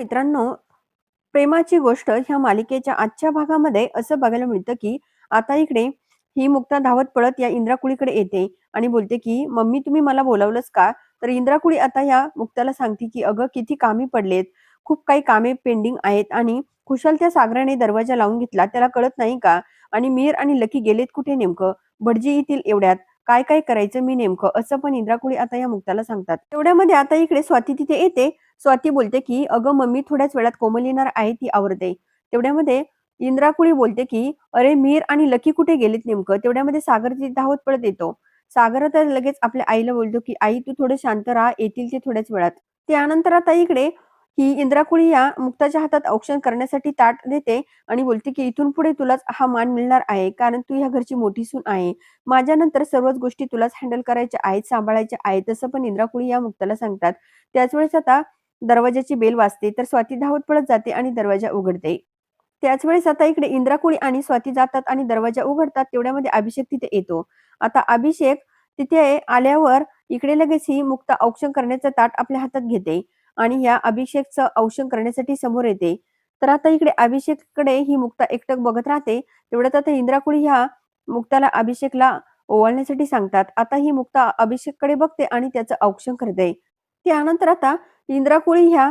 मित्रांनो, प्रेमाची गोष्ट ह्या मालिकेच्या आजच्या भागामध्ये असं बघायला मिळतं, की आता इकडे ही मुक्ता धावत पळत या इंद्राकुळीकडे येते आणि बोलते, की "मम्मी तुम्ही मला बोलावलंस का?" तर इंद्राकुळी आता या मुक्ताला सांगते, की "अगं किती कामे पडलेत, खूप काही कामे पेंडिंग आहेत आणि कुशल त्या सागराने दरवाजा लावून घेतला, त्याला कळत नाही का? आणि मीर आणि लकी गेलेत कुठे नेमकं? भटजी येतील एवढ्यात, काय काय करायचं मी नेमकं?" असं पण इंद्राकुळी आता या मुक्ताला सांगतात. तेवढ्यामध्ये आता इकडे स्वाती तिथे येते स्वाती बोलते की "अगं मम्मी थोड्याच वेळात कोमल येणार आहे ती आवरते." तेवढ्यामध्ये इंद्राकुळी बोलते की "अरे मीर आणि लकी कुठे गेलेत नेमकं?" तेवढ्यामध्ये सागर तिथे धावत पडत येतो. सागर तर लगेच आपल्या आईला बोलतो की "आई तू थोडं शांत राहा, येतील ते थोड्याच वेळात." त्यानंतर आता इकडे ही इंद्राकुळी या मुक्ताच्या हातात औक्षण करण्यासाठी ताट देते आणि बोलते की "इथून पुढे तुलाच हा मान मिळणार आहे, कारण तू ह्या घरची मोठी सून आहे. माझ्यानंतर सर्वच गोष्टी तुलाच हँडल करायच्या आहेत, सांभाळायच्या आहेत." असं पण इंद्राकुळी या मुक्ताला सांगतात. त्याच वेळेस आता दरवाजाची बेल वाजते तर स्वाती धावत पळत जाते आणि दरवाजा उघडते. त्याच वेळेस आता इकडे इंद्राकुळी आणि स्वाती जातात आणि दरवाजा उघडतात तेवढ्यामध्ये अभिषेक तिथे येतो. आता अभिषेक तिथे आल्यावर इकडे लगेच ही मुक्ता औक्षण करण्याचं ताट आपल्या हातात घेते आणि या अभिषेकचं औक्षण करण्यासाठी समोर येते. तर आता इकडे अभिषेककडे ही मुक्ता एकटक बघत राहते. तेवढ्यात आता इंद्राकुळी ह्या मुक्ताला अभिषेकला ओवाळण्यासाठी सांगतात. आता ही मुक्ता अभिषेककडे बघते आणि त्याचं औक्षण करते. त्यानंतर आता इंद्राकुळी ह्या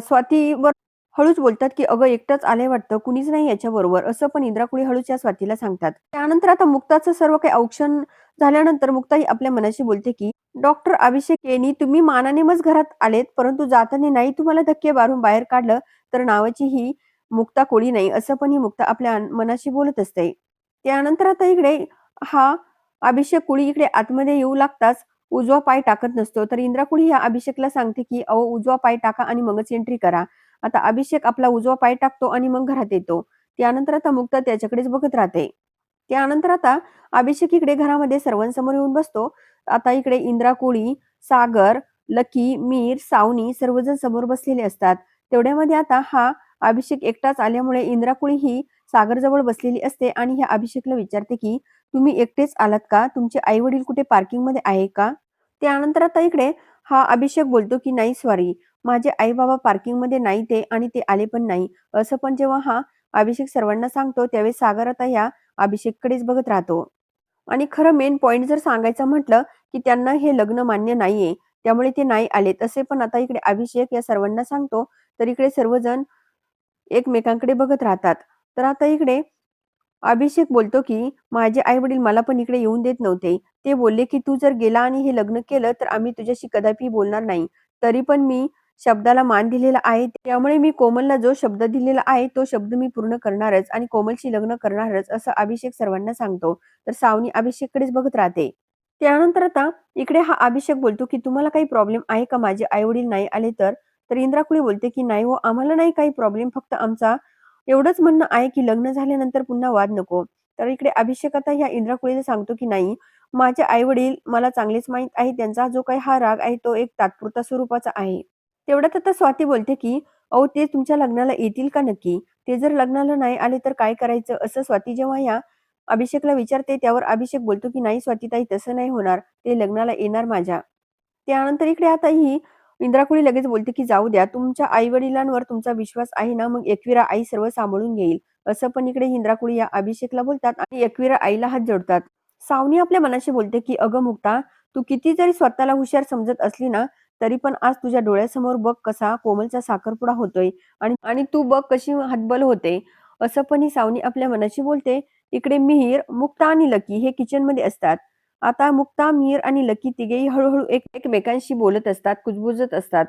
स्वातीवर हळूच बोलतात, की "अगं एकटंच आले वाटतं, कुणीच नाही याच्याबरोबर." असं पण इंद्राकुळी हळूच या स्वातीला सांगतात. त्यानंतर आता मुक्ताचं सर्व काही औक्षण झाल्यानंतर मुक्ता ही आपल्या मनाशी बोलते, की "डॉक्टर अभिषेक यांनी तुम्ही मानानेच घरात आलेत, परंतु जाताना नाही तुम्हाला धक्के मारून बाहेर काढलं, तर नावाची ही मुक्ता कोळी नाही." असं पण ही मुक्ता आपल्या मनाशी बोलत असते. त्यानंतर आता इकडे हा अभिषेक कुळी इकडे आतमध्ये येऊ लागताच उजवा पाय टाकत नसतो. तर इंद्रा कुळी ह्या अभिषेकला सांगते, की "अहो उजवा पाय टाका आणि मगच एंट्री करा." आता अभिषेक आपला उजवा पाय टाकतो आणि मग घरात येतो. त्यानंतर आता मुक्ता त्याच्याकडेच बघत राहते. त्यानंतर आता अभिषेक इकडे घरामध्ये सर्वांसमोर येऊन बसतो. आता इकडे इंद्राकुळी, सागर, लकी, मीर, सावनी सर्वजण समोर बसलेले असतात. तेवढ्यामध्ये आता हा अभिषेक एकटाच आल्यामुळे इंद्राकुळी ही सागरजवळ बसलेली असते आणि ह्या अभिषेकला विचारते, की "तुम्ही एकटेच आलात का? तुमचे आई-वडील कुठे पार्किंगमध्ये आहे का?" त्यानंतर आता इकडे हा अभिषेक बोलतो, की "नाही सॉरी, माझे आई-बाबा पार्किंगमध्ये नाही ते आणि ते आले पण नाही." असं पण जेव्हा हा अभिषेक सर्वांना सांगतो, त्यावेळी सागर आता ह्या अभिषेककडेच बघत राहतो. आणि खरं मेन पॉइंट जर सांगायचं म्हटलं, की त्यांना हे लग्न मान्य नाहीये, त्यामुळे ते नाही आले तसे पण आता इकडे अभिषेक या सर्वांना सांगतो. तर इकडे सर्वजण एकमेकांकडे बघत राहतात. तर आता इकडे अभिषेक बोलतो, की "माझे आई-वडील मला पण इकडे येऊन देत नव्हते. ते बोलले, की "तू जर गेला आणि हे लग्न केलं, तर आम्ही तुझ्याशी कदापि बोलणार नाही. तरी पण मी शब्दाला मान दिलेला आहे. त्यामुळे मी कोमलला जो शब्द दिलेला आहे, तो शब्द मी पूर्ण करणारच आणि कोमलशी लग्न करणारच." असं अभिषेक सर्वांना सांगतो. तर सावनी अभिषेककडेच बघत राहते. त्यानंतर आता इकडे हा अभिषेक बोलतो, की "तुम्हाला काही प्रॉब्लेम आहे का माझे आई-वडील नाही आले तर?" तर इंद्राकुळी बोलते, की "नाही हो, आम्हाला नाही काही प्रॉब्लेम. फक्त आमचा एवढंच म्हणणं आहे, की लग्न झाल्यानंतर पुन्हा वाद नको." तर इकडे अभिषेक आता ह्या इंद्राकुळीला सांगतो, की "नाही, माझे आई-वडील मला चांगलेच माहीत आहे. त्यांचा जो काही हा राग आहे, तो एक तात्पुरता स्वरूपाचा आहे." तेवढ्यात आता स्वाती बोलते, की "अहो, ते तुमच्या लग्नाला येतील का नक्की? ते जर लग्नाला नाही आले तर काय करायचं?" असं स्वाती जेव्हा या अभिषेकला विचारते, त्यावर अभिषेक बोलतो, की "नाही स्वातीताई, तसं नाही होणार. ते लग्नाला येणार माझ्या." त्यानंतर इकडे आता ही इंद्राकुळी लगेच बोलते, की "जाऊ द्या, तुमच्या आई-वडिलांवर तुमचा विश्वास आहे ना, मग एकविरा आई सर्व सांभाळून घेईल." असं पण इकडे इंद्राकुळी या अभिषेकला बोलतात आणि एकविरा आईला हात जोडतात. सावनी आपल्या मनाशी बोलते, की "अगं मुक्ता, तू किती जरी स्वतःला हुशार समजत असली ना, तरी पण आज तुझ्या डोळ्यासमोर बघ कसा कोमलचा साखरपुडा होतोय आणि तू बघ कशी हतबल होते." असं पण ही सावनी आपल्या मनाशी बोलते. इकडे मिहीर, मुक्ता आणि लकी हे किचनमध्ये असतात. आता मुक्ता, मिहीर आणि लकी तिघेही हळूहळू एक एकमेकांशी बोलत असतात, कुजबुजत असतात.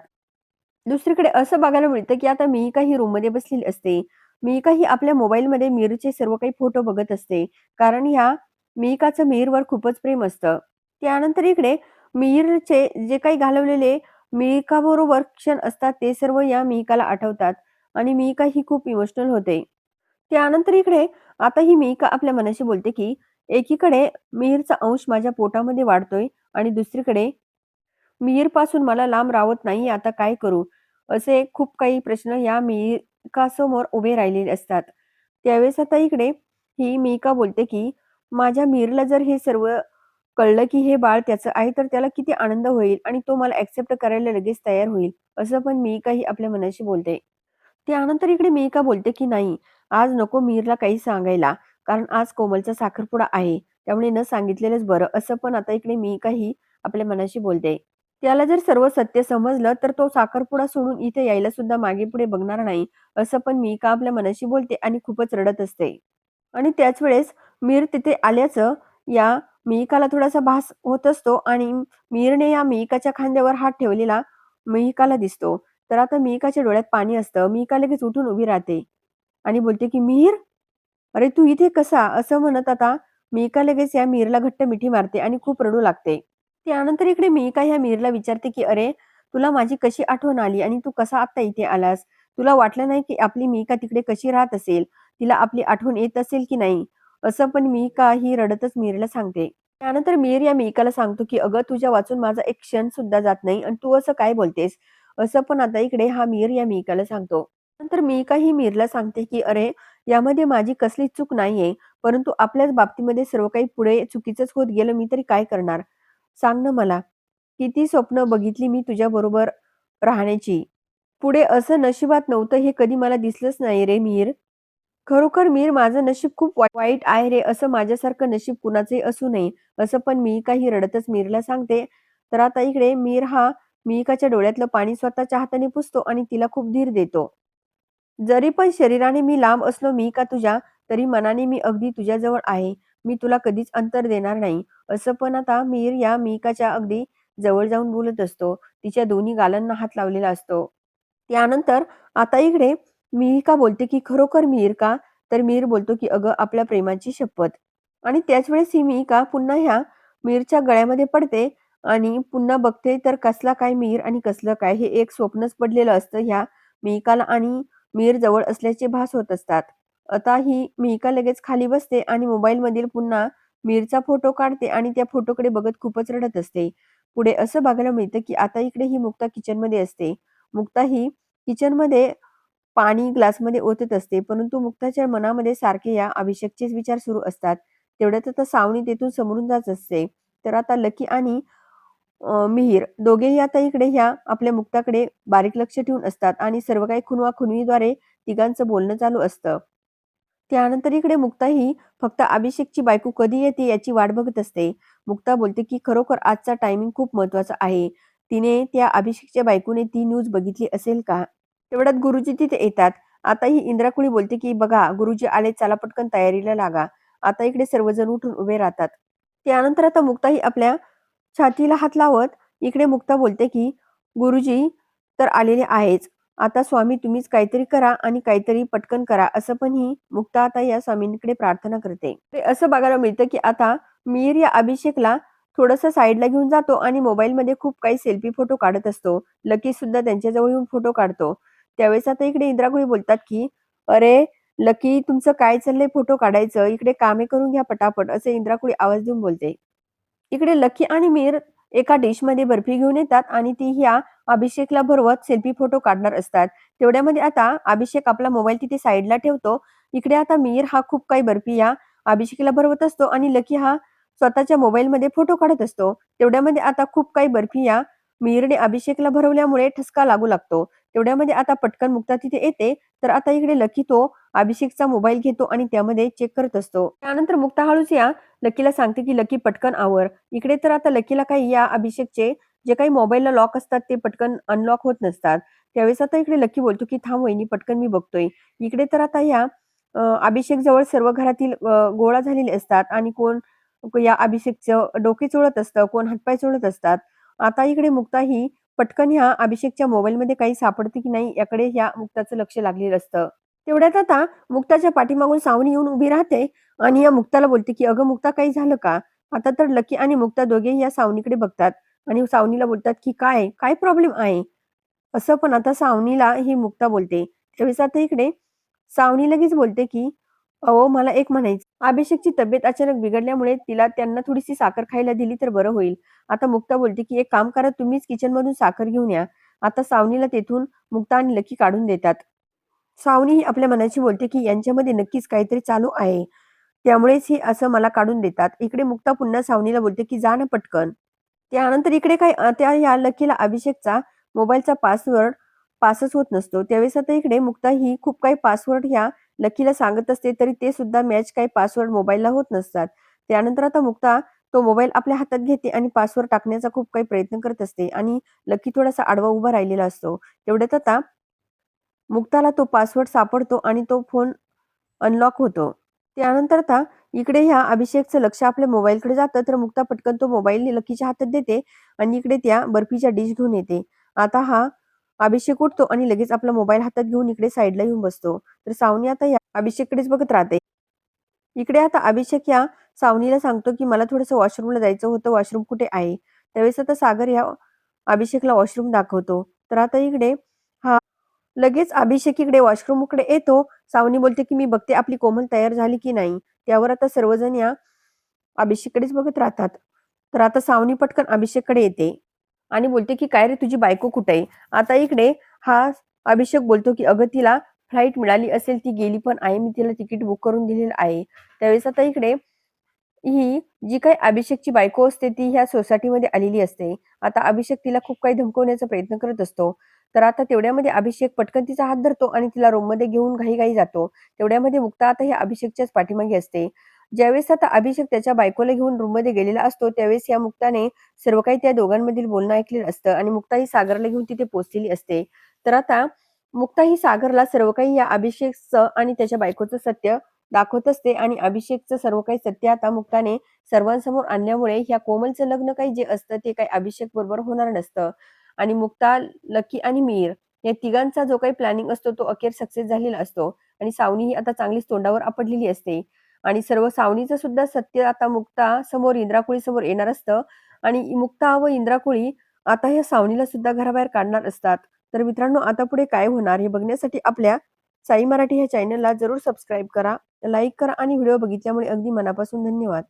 दुसरीकडे असं बघायला मिळतं, की आता मिहिका ही रूममध्ये बसलेली असते. मिहिका ही आपल्या मोबाईलमध्ये मिहीरचे सर्व काही फोटो बघत असते. कारण ह्या मिहिकाचं मिहीरवर खूपच प्रेम असतं. त्यानंतर इकडे मिहीरचे जे काही घालवलेले मिहिकाबरोबर क्षण असतात, ते सर्व या मिहिकाला आठवतात आणि मिहिका ही खूप इमोशनल होते. त्यानंतर इकडे आता ही मिहिका आपल्या मनाशी बोलते, की एकीकडे मिहीरचा अंश माझ्या पोटामध्ये वाढतोय आणि दुसरीकडे मिहीरपासून मला लांब राहवत नाही आता काय करू? असे खूप काही प्रश्न या मिहिकासमोर उभे राहिलेले असतात. त्यावेळेस आता इकडे ही मिहिका बोलते, की माझ्या मिहीरला जर हे सर्व कळलं की हे बाळ त्याचं आहे तर त्याला किती आनंद होईल आणि तो मला ऍक्सेप्ट करायला लगेच तयार होईल, असं पण मिहिकाही आपल्या मनाशी बोलते. त्यानंतर इकडे मिहिका बोलते की नाही, आज नको मीरला काही सांगायला, कारण आज कोमलचा साखरपुडा आहे. त्यामुळे न सांगितलेलंच बरं, असं पण आता इकडे मिहिकाही आपल्या मनाशी बोलते. त्याला जर सर्व सत्य समजलं तर तो साखरपुडा सोडून इथे यायला सुद्धा मागे-पुढे बघणार नाही, असं पण मिहिका आपल्या मनाशी बोलते आणि खूपच रडत असते. आणि त्याच वेळेस मीर तिथे आल्याचं या मिहिकाला थोडासा भास होत असतो आणि मीरने या मिहिकाच्या खांद्यावर हात ठेवलेला मिहिकाला दिसतो. तर आता मिहिकाच्या डोळ्यात पाणी असतं. मिहिका लगेच उठून उभी राहते आणि बोलते की "मिहीर, अरे तू इथे कसा?" असं म्हणत आता मिहिका लगेच या मिहिरला घट्ट मिठी मारते आणि खूप रडू लागते. त्यानंतर इकडे मिहिका ह्या मीरला विचारते की "अरे, तुला माझी कशी आठवण आली आणि तू कसा आत्ता इथे आलास? तुला वाटलं नाही की आपली मिहिका तिकडे कशी राहत असेल? तिला आपली आठवण येत असेल की नाही?" असं पण मिहिका ही रडतच मीरला सांगते. त्यानंतर मीर या मिहिकाला सांगतो की "अगं, तुझ्या वाचून माझा एक क्षण सुद्धा जात नाही आणि तू असं काय बोलतेस?" असं पण आता इकडे हा मीर या मिहिकाला सांगतो. नंतर मिहिका ही मीरला सांगते की "अरे, यामध्ये माझी कसली चूक नाहीये, परंतु आपल्याच बाबतीमध्ये सर्व काही पुढे चुकीचंच होत गेलं, मी तरी काय करणार? सांग ना मला, किती स्वप्न बघितली मी तुझ्याबरोबर राहण्याची. पुढे असं नशिबात नव्हतं हे कधी मला दिसलंच नाही रे मीर. खरोखर मीर माझं नशीब खूप वाईट आहे रे, असं माझ्यासारखं नशीब कुणाचंही असू नये." असं पण मी ही रडतच मीरला सांगते. तर आता इकडे मीर हा मिहिकाच्या डोळ्यातलं पाणी स्वतःच्या हाताने पुसतो आणि तिला खूप धीर देतो. "जरी पण शरीराने मी लांब असलो मी का तुझ्या, तरी मनाने मी अगदी तुझ्याजवळ आहे. मी तुला कधीच अंतर देणार नाही." असं पण आता मीर या मीकाच्या अगदी जवळ जाऊन बोलत असतो. तिच्या दोन्ही गालांना हात लावलेला असतो. त्यानंतर आता इकडे मिहिका बोलते की "खरोखर मीर का?" तर मीर बोलतो की "अगं, आपल्या प्रेमाची शपथ." आणि त्याच वेळेस ही मिहिका पुन्हा ह्या मीरच्या गळ्यामध्ये पडते आणि पुन्हा बघते तर कसला काय मीर आणि कसलं काय हे एक स्वप्नच पडलेलं असतं ह्या मिहिकाला आणि मीर जवळ असल्याचे भास होत असतात. आता ही मिहिका लगेच खाली बसते आणि मोबाईलमधील पुन्हा मीरचा फोटो काढते आणि त्या फोटोकडे बघत खूपच रडत असते. पुढे असं बघायला मिळतं की आता इकडे ही मुक्ता किचनमध्ये असते. मुक्ता ही किचनमध्ये पाणी ग्लासमध्ये ओतत असते, परंतु मुक्ताच्या मनामध्ये सारखे या अभिषेकचेच विचार सुरू असतात. तेवढ्यात आता सावनी तेथून समोरून जात असते. तर आता लकी आणि मिहीर दोघेही आता इकडे ह्या आपल्या मुक्ताकडे बारीक लक्ष ठेवून असतात आणि सर्व काही खुनवा-खुनवीद्वारे तिघांचं बोलणं चालू असतं. त्यानंतर इकडे मुक्ता ही फक्त अभिषेकची बायको कधी येते याची वाट बघत असते. मुक्ता बोलते की खरोखर आजचा टायमिंग खूप महत्त्वाचा आहे. तिने त्या अभिषेकच्या बायकोने ती न्यूज बघितली असेल का? तेवढ्यात गुरुजी तिथे येतात. आता ही इंद्राकुळी बोलते की "बघा, गुरुजी आले चला पटकन तयारीला लागा." आता इकडे सर्वजण उठून उभे राहतात. त्यानंतर आता मुक्ताही आपल्या छातीला हात लावत इकडे मुक्ता बोलते की "गुरुजी तर आलेले आहेच. आता स्वामी तुम्हीच काहीतरी करा आणि काहीतरी पटकन करा." असं पण ही मुक्ता आता या स्वामींकडे प्रार्थना करते. ते असं बघायला मिळतं की आता मीर या अभिषेकला थोडंसं साईडला घेऊन जातो आणि मोबाईलमध्ये खूप काही सेल्फी फोटो काढत असतो. लकी सुद्धा त्यांच्याजवळ येऊन फोटो काढतो. त्यावेळेस आता इकडे इंद्राकुळी बोलतात की "अरे लकी, तुमचं काय चाललंय फोटो काढायचं? इकडे कामे करून घ्या पटापट." असे इंद्राकुळी आवाज देऊन बोलते. इकडे लकी आणि मीर एका डिशमध्ये बर्फी घेऊन येतात आणि ती ह्या अभिषेकला भरवत सेल्फी फोटो काढणार असतात. तेवढ्यामध्ये आता अभिषेक आपला मोबाईल तिथे साईडला ठेवतो. इकडे आता मीर हा खूप काही बर्फी या अभिषेकला भरवत असतो आणि लकी हा स्वतःच्या मोबाईलमध्ये फोटो काढत असतो. तेवढ्यामध्ये आता खूप काही बर्फी या मीरने अभिषेकला भरवल्यामुळे ठसका लागू लागतो. तेवढ्यामध्ये म्हणजे आता पटकन मुक्ता तिथे येते. तर आता इकडे लकी तो अभिषेकचा मोबाईल घेतो आणि त्यामध्ये चेक करत असतो. त्यानंतर मुक्ता हळूच या लकीला सांगते की "लकी पटकन आवर." इकडे तर आता लकीला काही या अभिषेकचे जे काही मोबाईलला लॉक असतात ते पटकन अनलॉक होत नसतात. त्यावेळेस आता इकडे लकी बोलतो की "थांब वहिनी, पटकन मी बघतोय." इकडे तर आता या अभिषेक अभिषेकजवळ सर्व घरातील गोळा झालेले असतात आणि कोण या अभिषेकचं डोके चोळत असतं, कोण हातपाय चोळत असतात. आता इकडे मुक्ता ही पटकन ह्या अभिषेकच्या मोबाईलमध्ये काही सापडते की नाही याकडे ह्या मुक्ताचं लक्ष लागलेलं असतं. तेवढ्यात आता मुक्ताच्या पाठीमागून सावनी येऊन उभी राहते आणि या मुक्ताला बोलते की "अगं मुक्ता, काही झालं का?" आता तर लकी आणि मुक्ता दोघेही या सावनीकडे बघतात आणि सावनीला बोलतात की "काय? काय प्रॉब्लेम आहे?" असं पण आता सावनीला ही मुक्ता बोलते. त्यावेळेस आता इकडे सावनी लगेच बोलते की "अहो, मला एक म्हणायचं, अभिषेकची तब्येत अचानक बिघडल्यामुळे तिला त्यांना थोडीशी साखर खायला दिली तर बरं होईल." आता मुक्ता बोलते की "एक काम करा, तुम्हीच किचनमधून साखर घेऊन या." आता सावनीला तेथून मुक्ता आणि लकी काढून देतात. सावनी ही आपल्या मनाशी बोलते की यांच्यामध्ये नक्कीच काहीतरी चालू आहे. त्यामुळेच ही असं मला काढून देतात इकडे मुक्ता पुन्हा सावनीला बोलते की जा ना पटकन त्यानंतर इकडे काय त्या या लकीला अभिषेकचा मोबाईलचा पासवर्ड पासच होत नसतो त्यावेळेस आता इकडे मुक्ता ही खूप काही पासवर्ड ह्या लकीला सांगत असते तरी ते सुद्धा मॅच काही पासवर्ड मोबाईलला होत नसतात. त्यानंतर आता मुक्ता तो मोबाईल आपल्या हातात घेते आणि पासवर्ड टाकण्याचा खूप काही प्रयत्न करत असते आणि लकी थोडासा आडवा उभा राहिलेला असतो. तेवढ्यात आता मुक्ताला तो पासवर्ड सापडतो आणि तो फोन अनलॉक होतो. त्यानंतर आता इकडे ह्या अभिषेकचं लक्ष आपल्या मोबाईलकडे जातं तर मुक्ता पटकन तो मोबाईल लकीच्या हातात देते आणि इकडे त्या बर्फीच्या डिश घेऊन येते. आता हा अभिषेक उठतो आणि लगेच आपला मोबाईल हातात घेऊन इकडे साईडला येऊन बसतो. तर सावनी आता या अभिषेककडेच बघत राहते. इकडे आता अभिषेक या सावनीला सांगतो की मला थोडंसं वॉशरूमला जायचं होतं वॉशरूम कुठे आहे? त्यावेळेस आता सागर या अभिषेकला वॉशरूम दाखवतो. तर आता इकडे हा लगेच अभिषेक इकडे वॉशरूमकडे येतो. सावनी बोलते की मी बघते आपली कोमल तयार झाली की नाही. त्यावर आता सर्वजण या अभिषेककडेच बघत राहतात. तर आता सावनी पटकन अभिषेककडे येते. आणि बोलते की काय रे तुझी बायको कुठे आहे? आता इकडे हा अभिषेक बोलतो की अगं तिला फ्लाईट मिळाली असेल ती गेली पण आहे मी तिला तिकीट बुक करून दिलेलं आहे. त्यावेळेस आता इकडे ही जी काही अभिषेकची बायको असते ती ह्या सोसायटीमध्ये आलेली असते. आता अभिषेक तिला खूप काही धमकवण्याचा प्रयत्न करत असतो. तर आता तेवढ्यामध्ये अभिषेक पटकन तिचा हात धरतो आणि तिला रूममध्ये घेऊन घाई जातो. तेवढ्यामध्ये मुक्ता आता ह्या अभिषेकच्याच पाठीमागे असते. ज्यावेळेस आता अभिषेक त्याच्या बायकोला घेऊन रूममध्ये गेलेला असतो त्यावेळेस या मुक्ताने सर्व काही त्या दोघांमधील बोलणं ऐकलेलं असतं आणि मुक्ता ही सागरला घेऊन तिथे पोहोचलेली असते. तर आता मुक्ता ही सागरला सर्व काही या अभिषेकचं आणि त्याच्या बायकोचं सत्य दाखवत असते आणि अभिषेकचं सर्व काही सत्य आता मुक्ताने सर्वांसमोर आणल्यामुळे ह्या कोमलचं लग्न काही जे असतं ते काही अभिषेक बरोबर होणार नसतं. आणि मुक्ता लकी आणि मीर या तिघांचा जो काही प्लॅनिंग असतो तो अखेर सक्सेस झालेला असतो. आणि सावनी ही आता चांगलीच तोंडावर आपडलेली असते. आणि सर्व सावनीचं सुद्धा सत्य आता मुक्ता समोर इंद्राकुळी समोर येणार असतं. आणि मुक्ता व इंद्राकुळी आता ह्या सावनीला सुद्धा घराबाहेर काढणार असतात. तर मित्रांनो आता पुढे काय होणार हे बघण्यासाठी आपल्या साई मराठी ह्या चॅनलला जरूर सबस्क्राईब करा लाईक करा आणि व्हिडिओ बघितल्यामुळे अगदी मनापासून धन्यवाद.